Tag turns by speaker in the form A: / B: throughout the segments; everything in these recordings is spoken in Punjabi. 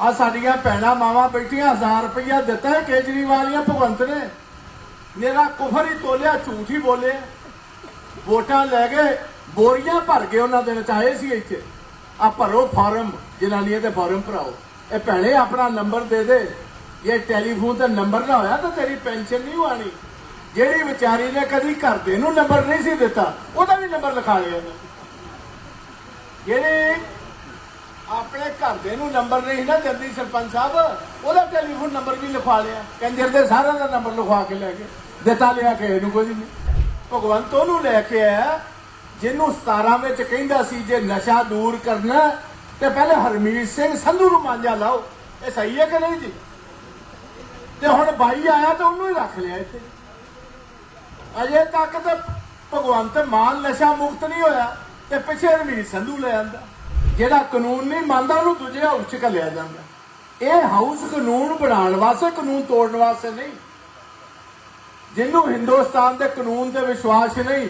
A: ਆ ਸਾਡੀਆਂ ਭੈਣਾਂ ਮਾਵਾਂ ਬੈਠੀਆਂ 1000 ਰੁਪਇਆ ਦਿੱਤਾ ਹੈ ਕੇਜਰੀਵਾਲੀਆਂ ਭਗਵੰਤ ਨੇ। ਮੇਰਾ ਕੁਫਰ ਹੀ ਤੋਲਿਆ, ਝੂਠ ਹੀ ਬੋਲੇ ਵੋਟਾਂ ਲੈ ਗਏ ਬੋਰੀਆਂ ਭਰ ਕੇ ਉਹਨਾਂ ਦੇ ਵਿੱਚ ਆਏ ਸੀ ਇੱਥੇ। ਆ ਭਰੋ ਫਾਰਮ ਜਨਾਨੀਆਂ ਦੇ ਫਾਰਮ ਭਰਾਓ। ਇਹ ਭੈਣੇ ਆਪਣਾ ਨੰਬਰ ਦੇ ਦੇ। ਜੇ ਟੈਲੀਫੋਨ ਤੇ ਨੰਬਰ ਨਾ ਹੋਇਆ ਤਾਂ ਤੇਰੀ ਪੈਨਸ਼ਨ ਨਹੀਂ ਆਣੀ ਜਿਹੜੀ ਵਿਚਾਰੀ ਨੇ ਕਦੀ ਘਰ ਦੇ ਨੂੰ ਨੰਬਰ ਨਹੀਂ ਸੀ ਦਿੱਤਾ, ਉਹਦਾ ਵੀ ਨੰਬਰ ਲਿਖਾ ਲਿਆ ਉਹਨੇ। ਜਿਹੜੇ ਆਪਣੇ ਘਰ ਦੇ ਨੂੰ ਨੰਬਰ ਨਹੀਂ ਨਾ ਦਿੰਦੀ ਸਰਪੰਚ ਸਾਹਿਬ, ਉਹਦਾ ਟੈਲੀਫੋਨ ਨੰਬਰ ਵੀ ਲਿਖਵਾ ਲਿਆ। ਕੰਜਰ ਦੇ ਸਾਰਿਆਂ ਦਾ ਨੰਬਰ ਲਿਖਵਾ ਕੇ ਲੈ ਕੇ ਦਿੱਤਾ ਲਿਆ ਕੇ, ਇਹਨੂੰ ਕੋਈ ਨਹੀਂ। ਭਗਵੰਤ ਉਹਨੂੰ ਲੈ ਕੇ ਆਇਆ, ਜਿਹਨੂੰ 17 ਵਿੱਚ ਕਹਿੰਦਾ ਸੀ ਜੇ ਨਸ਼ਾ ਦੂਰ ਕਰਨਾ ਤੇ ਪਹਿਲੇ ਹਰਮੀਤ ਸਿੰਘ ਸੰਧੂ ਨੂੰ ਮਾਂਜਾ ਲਾਓ। ਇਹ ਸਹੀ ਹੈ ਕਿ ਨਹੀਂ ਜੀ? ਤੇ ਹੁਣ ਬਾਈ ਆਇਆ ਤਾਂ ਉਹਨੂੰ ਹੀ ਰੱਖ ਲਿਆ ਇੱਥੇ। ਅਜੇ ਤੱਕ ਤਾਂ ਭਗਵੰਤ ਮਾਨ ਨਸ਼ਾ ਮੁਕਤ ਨਹੀਂ ਹੋਇਆ, ਤੇ ਪਿੱਛੇ ਹਰਮੀਤ ਸੰਧੂ ਲੈ ਆਂਦਾ। ਜਿਹੜਾ ਕਾਨੂੰਨ ਨਹੀਂ ਮੰਨਦਾ, ਉਹਨੂੰ ਦੂਜੇ ਹਾਊਸ ਚ ਘੱਲਿਆ ਜਾਂਦਾ। ਇਹ ਹਾਊਸ ਕਾਨੂੰਨ ਬਣਾਉਣ ਵਾਸਤੇ, ਕਾਨੂੰਨ ਤੋੜਨ ਵਾਸਤੇ ਨਹੀਂ। ਜਿਹਨੂੰ ਹਿੰਦੁਸਤਾਨ ਦੇ ਕਾਨੂੰਨ ਤੇ ਵਿਸ਼ਵਾਸ ਨਹੀਂ,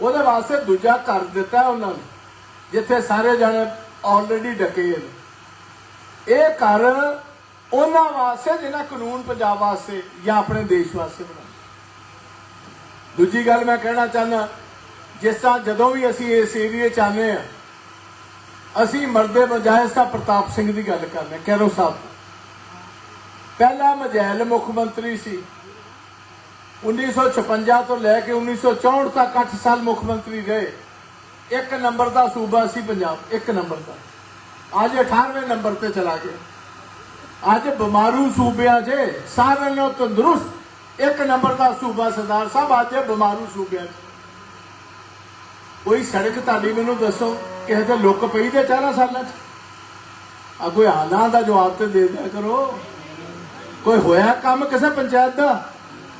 A: ਉਹਦੇ ਵਾਸਤੇ ਦੂਜਾ ਕਰ ਦਿੱਤਾ ਉਹਨਾਂ ਨੇ, ਜਿੱਥੇ ਸਾਰੇ ਜਣੇ ਆਲਰੇਡੀ ਡਕੇ ਨੇ। ਇਹ ਘਰ ਉਹਨਾਂ ਵਾਸਤੇ, ਜਿਹਨਾਂ ਕਾਨੂੰਨ ਪੰਜਾਬ ਵਾਸਤੇ ਜਾਂ ਆਪਣੇ ਦੇਸ਼ ਵਾਸਤੇ ਬਣਾਇਆ ਦੂਜੀ ਗੱਲ ਮੈਂ ਕਹਿਣਾ ਚਾਹੁੰਦਾ, ਜਿਸ ਤਰ੍ਹਾਂ ਜਦੋਂ ਵੀ ਅਸੀਂ ਇਸ ਏਰੀਏ ਚ ਆਨੇ ਆ ਅਸੀਂ ਮਰਦੇ ਮਜਾਇਜ਼ ਦਾ ਪ੍ਰਤਾਪ ਸਿੰਘ ਦੀ ਗੱਲ ਕਰਨੇ ਕੈਰੋ ਸਾਹਿਬ। ਪਹਿਲਾ ਮਜੈਲ ਮੁੱਖ ਮੰਤਰੀ ਸੀ। 1956 ਤੋਂ ਲੈ ਕੇ 1964 ਤੱਕ 8 ਸਾਲ ਮੁੱਖ ਮੰਤਰੀ ਰਹੇ। ਇੱਕ ਨੰਬਰ ਦਾ ਸੂਬਾ ਸੀ ਪੰਜਾਬ, ਇੱਕ ਨੰਬਰ ਦਾ। ਅੱਜ 18ਵੇਂ ਨੰਬਰ ਤੇ ਚਲਾ ਗਿਆ। ਅੱਜ ਬਿਮਾਰੂ ਸੂਬਿਆਂ 'ਚ ਸਾਰਿਆਂ ਨਾਲੋਂ ਤੰਦਰੁਸਤ ਇੱਕ ਨੰਬਰ ਦਾ ਸੂਬਾ ਸਰਦਾਰ ਸਾਹਿਬ, ਅੱਜ ਬਿਮਾਰੂ ਸੂਬਿਆਂ 'ਚ ਕੋਈ ਸੜਕ ਤੁਹਾਡੀ ਮੈਨੂੰ ਦੱਸੋ। ਕਿਸੇ ਤੇ ਲੁੱਕ ਪਈ ਤੇ ਚਾਰਾਂ ਸਾਲਾਂ 'ਚ। ਆ ਕੋਈ ਹਾਲਾਂ ਦਾ ਜਵਾਬ ਤੇ ਦੇ ਦਿਆ ਕਰੋ। ਕੋਈ ਹੋਇਆ ਕੰਮ ਕਿਸੇ ਪੰਚਾਇਤ ਦਾ?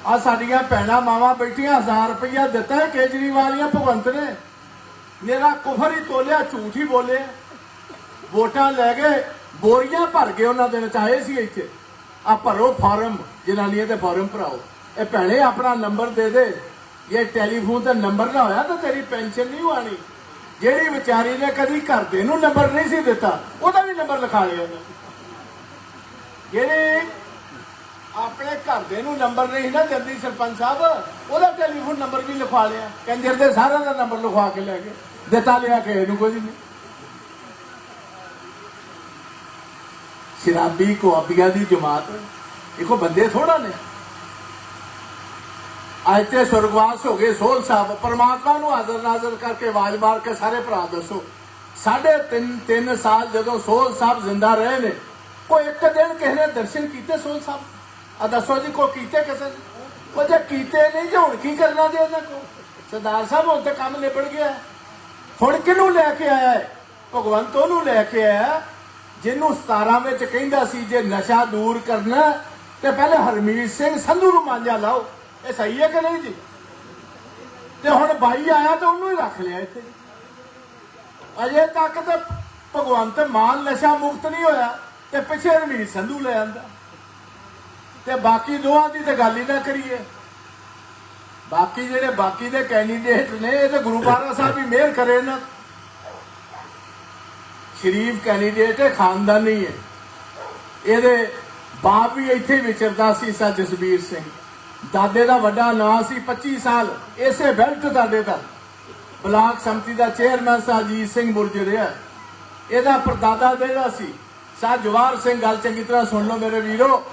A: ਆ ਸਾਡੀਆਂ ਭੈਣਾਂ ਮਾਵਾਂ ਬੈਠੀਆਂ 1000 ਰੁਪਇਆ ਦਿੱਤਾ ਹੈ ਕੇਜਰੀਵਾਲੀਆਂ ਭਗਵੰਤ ਨੇ। ਮੇਰਾ ਕੁਫਰ ਹੀ ਤੋਲਿਆ, ਝੂਠ ਹੀ ਬੋਲੇ ਵੋਟਾਂ ਲੈ ਗਏ ਬੋਰੀਆਂ ਭਰ ਕੇ ਉਹਨਾਂ ਦੇ ਵਿੱਚ ਆਏ ਸੀ ਇੱਥੇ। ਆ ਭਰੋ ਫਾਰਮ ਜਨਾਨੀਆਂ ਦੇ ਫਾਰਮ ਭਰਾਓ। ਇਹ ਭੈਣੇ ਆਪਣਾ ਨੰਬਰ ਦੇ ਦੇ। ਜੇ ਟੈਲੀਫੋਨ ਤੇ ਨੰਬਰ ਨਾ ਹੋਇਆ ਤਾਂ ਤੇਰੀ ਪੈਨਸ਼ਨ ਨਹੀਂ ਆਣੀ ਜਿਹੜੀ ਵਿਚਾਰੀ ਨੇ ਕਦੀ ਘਰ ਦੇ ਨੂੰ ਨੰਬਰ ਨਹੀਂ ਸੀ ਦਿੱਤਾ, ਉਹਦਾ ਵੀ ਨੰਬਰ ਲਿਖਾ ਲਿਆ ਉਹਨੇ। ਜਿਹੜੇ ਆਪਣੇ ਘਰ ਦੇ ਨੂੰ ਨੰਬਰ ਨਹੀਂ ਨਾ ਦਿੰਦੀ ਸਰਪੰਚ ਸਾਹਿਬ, ਉਹਦਾ ਟੈਲੀਫੋਨ ਨੰਬਰ ਵੀ ਲਿਖਾ ਲਿਆ। ਕੰਜਰ ਦੇ ਸਾਰਿਆਂ ਦਾ ਨੰਬਰ ਲਿਖਵਾ ਕੇ ਲੈ ਗਏ। ਦਿੱਤਾ ਲਿਆ ਕੇ ਇਹਨੂੰ ਕੋਈ ਨਹੀਂ। ਸ਼ਰਾਬੀ ਕੁਆਬੀਆਂ ਦੀ ਜਮਾਤ। ਦੇਖੋ, ਬੰਦੇ ਥੋੜਾ ਨੇ। ਅੱਜ ਤੇ ਸੁਰਗਵਾਸ ਹੋ ਗਏ, ਸੋਹਲ ਸਾਹਿਬ, ਪਰਮਾਤਮਾ ਨੂੰ ਹਾਜ਼ਰ ਨਾਜ਼ਰ ਕਰਕੇ ਆਵਾਜ਼ ਮਾਰ ਕੇ ਸਾਰੇ ਭਰਾ ਦੱਸੋ। ਸਾਢੇ ਤਿੰਨ ਤਿੰਨ ਸਾਲ ਜਦੋਂ ਸੋਲ ਸਾਹਿਬ ਜ਼ਿੰਦਾ ਰਹੇ ਨੇ, ਕੋਈ ਇੱਕ ਦਿਨ ਕਿਸੇ ਨੇ ਦਰਸ਼ਨ ਕੀਤੇ ਸੋਹਲ ਸਾਹਿਬ? ਆ ਦੱਸੋ ਜੀ ਕੋ ਕੀਤੇ ਕਿਸੇ ਨੇ? ਉਹ ਜੇ ਕੀਤੇ ਨਹੀਂ, ਜੇ ਹੁਣ ਕੀ ਕਰਨਾ ਜੇ ਇਹਨਾਂ ਕੋ ਸਰਦਾਰ ਸਾਹਿਬ, ਹੁਣ ਤੇ ਕੰਮ ਨਿਬੜ ਗਿਆ। ਹੁਣ ਕਿਹਨੂੰ ਲੈ ਕੇ ਆਇਆ ਹੈ? ਭਗਵੰਤ ਉਹਨੂੰ ਲੈ ਕੇ ਆਇਆ ਜਿਹਨੂੰ 17 ਵਿੱਚ ਕਹਿੰਦਾ ਸੀ, ਜੇ ਨਸ਼ਾ ਦੂਰ ਕਰਨਾ ਤੇ ਪਹਿਲੇ ਹਰਮੀਤ ਸਿੰਘ ਸੰਧੂ ਨੂੰ ਮਾਂਜਾ ਲਾਓ। ਇਹ ਸਹੀ ਹੈ ਕਿ ਨਹੀਂ ਜੀ? ਤੇ ਹੁਣ ਬਾਈ ਆਇਆ ਤਾਂ ਉਹਨੂੰ ਹੀ ਰੱਖ ਲਿਆ ਇੱਥੇ। ਅਜੇ ਤੱਕ ਤਾਂ ਭਗਵੰਤ ਮਾਨ ਨਸ਼ਾ ਮੁਕਤ ਨਹੀਂ ਹੋਇਆ ਤੇ ਪਿੱਛੇ ਹਰਮੀਤ ਸੰਧੂ ਲੈ ਆਂਦਾ। ਤੇ ਬਾਕੀ ਦੋਹਾਂ ਦੀ ਤੇ ਗੱਲ ਹੀ ਨਾ ਕਰੀਏ। ਬਾਕੀ ਜਿਹੜੇ ਬਾਕੀ ਦੇ ਕੈਂਡੀਡੇਟ ਨੇ, ਇਹ ਤਾਂ ਗੁਰੂ ਮਹਾਰਾਜ ਸਾਹਿਬ ਵੀ ਮਿਹਰ ਕਰੇ ਨਾ। ਸ਼ਰੀਫ ਕੈਂਡੀਡੇਟ ਹੈ ਖਾਨਦਾਨੀ ਹੈ। ਇਹਦੇ ਬਾਪ ਵੀ ਇੱਥੇ ਵਿਚਰਦਾ ਸੀ ਸਾ ਜਸਬੀਰ ਸਿੰਘ। ਦਾਦੇ ਦਾ ਵੱਡਾ ਨਾਂ ਸੀ 25 ਸਾਲ ਇਸੇ ਬੈਲਟ ਦਾਦੇ ਦਾ। ਬਲਾਕ ਸੰਮਤੀ ਦਾ ਚੇਅਰਮੈਨ ਸਾ ਅਜੀਤ ਸਿੰਘ ਬੁਰਜ ਰਿਹਾ ਇਹਦਾ ਪਰਦਾਦਾ ਜਿਹੜਾ ਸੀ ਸ਼ਾਹ ਜਵਾਰ ਸਿੰਘ ਗੱਲ ਚੰਗੀ ਤਰ੍ਹਾਂ ਸੁਣ ਲਓ ਮੇਰੇ ਵੀਰੋ।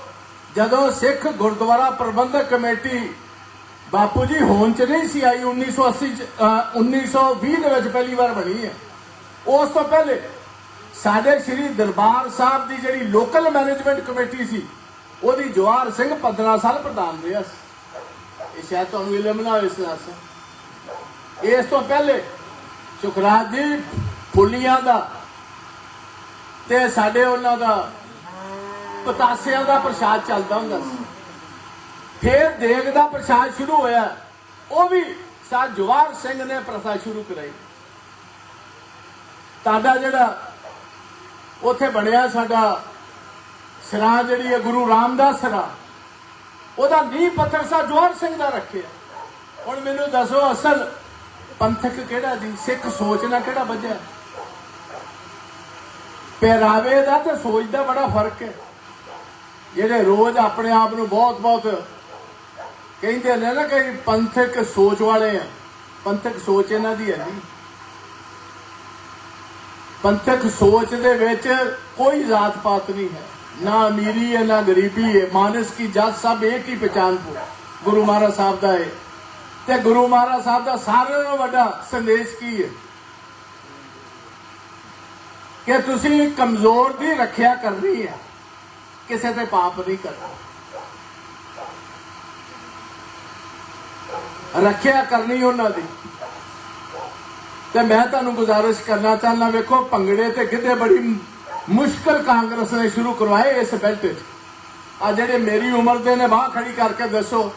A: ਜਦੋਂ ਸਿੱਖ ਗੁਰਦੁਆਰਾ ਪ੍ਰਬੰਧਕ ਕਮੇਟੀ ਬਾਪੂ ਜੀ ਹੋਣ ਚ ਨਹੀਂ ਸੀ ਆਈ 1980 ਚ, ਅਹ, 1920 ਦੇ ਵਿੱਚ ਪਹਿਲੀ ਵਾਰ ਬਣੀ ਹੈ। ਉਸ ਤੋਂ ਪਹਿਲੇ ਸਾਡੇ ਸ੍ਰੀ ਦਰਬਾਰ ਸਾਹਿਬ ਦੀ ਜਿਹੜੀ ਲੋਕਲ ਮੈਨੇਜਮੈਂਟ ਕਮੇਟੀ ਸੀ ਉਹਦੀ ਜਵਾਰ ਸਿੰਘ 15 ਸਾਲ ਪ੍ਰਧਾਨ ਰਿਹਾ ਸੀ ਇਹ ਸ਼ਾਇਦ ਤੁਹਾਨੂੰ ਇਲਮ ਨਾ ਹੋਵੇ ਇਸ ਇਸ ਤੋਂ ਪਹਿਲੇ ਸੁਖਰਾਜ ਜੀ ਫੁੱਲੀਆਂ ਦਾ ਤੇ ਸਾਡੇ ਉਹਨਾਂ ਦਾ ਪਤਾਸਿਆਂ ਦਾ ਪ੍ਰਸ਼ਾਦ ਚੱਲਦਾ ਹੁੰਦਾ ਸੀ। ਫਿਰ ਦੇਗ ਦਾ ਪ੍ਰਸ਼ਾਦ ਸ਼ੁਰੂ ਹੋਇਆ। ਉਹ ਵੀ ਸਾ ਜਵਾਰ ਸਿੰਘ ਨੇ ਪ੍ਰਥਾ ਸ਼ੁਰੂ ਕਰਾਈ। ਤੁਹਾਡਾ ਜਿਹੜਾ ਉੱਥੇ ਬਣਿਆ ਸਾਡਾ ਸਰਾ ਜਿਹੜੀ ਹੈ ਗੁਰੂ ਰਾਮਦਾਸ ਸਰਾ, ਉਹਦਾ ਨੀਂਹ ਪੱਥਰ ਸਾ ਜਵਾਰ ਸਿੰਘ ਦਾ ਰੱਖਿਆ। ਹੁਣ ਮੈਨੂੰ ਦੱਸੋ ਅਸਲ ਪੰਥਕ ਕਿਹੜਾ ਜੀ? ਸਿੱਖ ਸੋਚ ਨਾਲ ਕਿਹੜਾ ਵੱਜਿਆ? ਪਹਿਰਾਵੇ ਦਾ ਤੇ ਸੋਚ ਦਾ ਬੜਾ ਫ਼ਰਕ ਹੈ। ਜਿਹੜੇ ਰੋਜ਼ ਆਪਣੇ ਆਪ ਨੂੰ ਬਹੁਤ ਬਹੁਤ ਕਹਿੰਦੇ ਨੇ ਨਾ ਕਿ ਪੰਥਕ ਸੋਚ ਵਾਲੇ ਆ। ਪੰਥਕ ਸੋਚ ਇਹਨਾਂ ਦੀ ਹੈ ਨਹੀਂ। ਪੰਥਕ ਸੋਚ ਦੇ ਵਿੱਚ ਕੋਈ ਜਾਤ ਪਾਤ ਨਹੀਂ ਹੈ। ਨਾ ਅਮੀਰੀ ਹੈ, ਨਾ ਗਰੀਬੀ ਹੈ। ਮਾਨਸ ਕੀ ਜਾਤ ਸਭ ਇੱਕ ਹੀ ਪਛਾਣ ਗੁਰੂ ਮਹਾਰਾਜ ਸਾਹਿਬ ਦਾ ਹੈ। ਤੇ ਗੁਰੂ ਮਹਾਰਾਜ ਸਾਹਿਬ ਦਾ ਸਾਰਿਆਂ ਨਾਲੋਂ ਵੱਡਾ ਸੰਦੇਸ਼ ਕੀ ਹੈ? ਕਿ ਤੁਸੀਂ ਕਮਜ਼ੋਰ ਦੀ ਰੱਖਿਆ ਕਰਨੀ ਹੈ। ਕਿਸੇ ਤੇ ਪਾਪ ਨਹੀਂ ਕਰਨਾ। ਰੱਖਿਆ ਕਰਨੀ ਉਹਨਾਂ ਦੀ। ਤੇ ਮੈਂ ਤੁਹਾਨੂੰ ਗੁਜ਼ਾਰਿਸ਼ ਕਰਨਾ ਚਾਹੁੰਦਾ, ਵੇਖੋ, ਭੰਗੜੇ ਤੇ ਗਿੱਧੇ ਬੜੀ ਮੁਸ਼ਕਲ ਕਾਂਗਰਸ ਨੇ ਸ਼ੁਰੂ ਕਰਵਾਏ ਇਸ ਬੈਲਟ 'ਚ। ਆ ਜਿਹੜੇ ਮੇਰੀ ਉਮਰ ਦੇ ਨੇ, ਬਾਹ ਖੜੀ ਕਰਕੇ ਦੱਸੋ।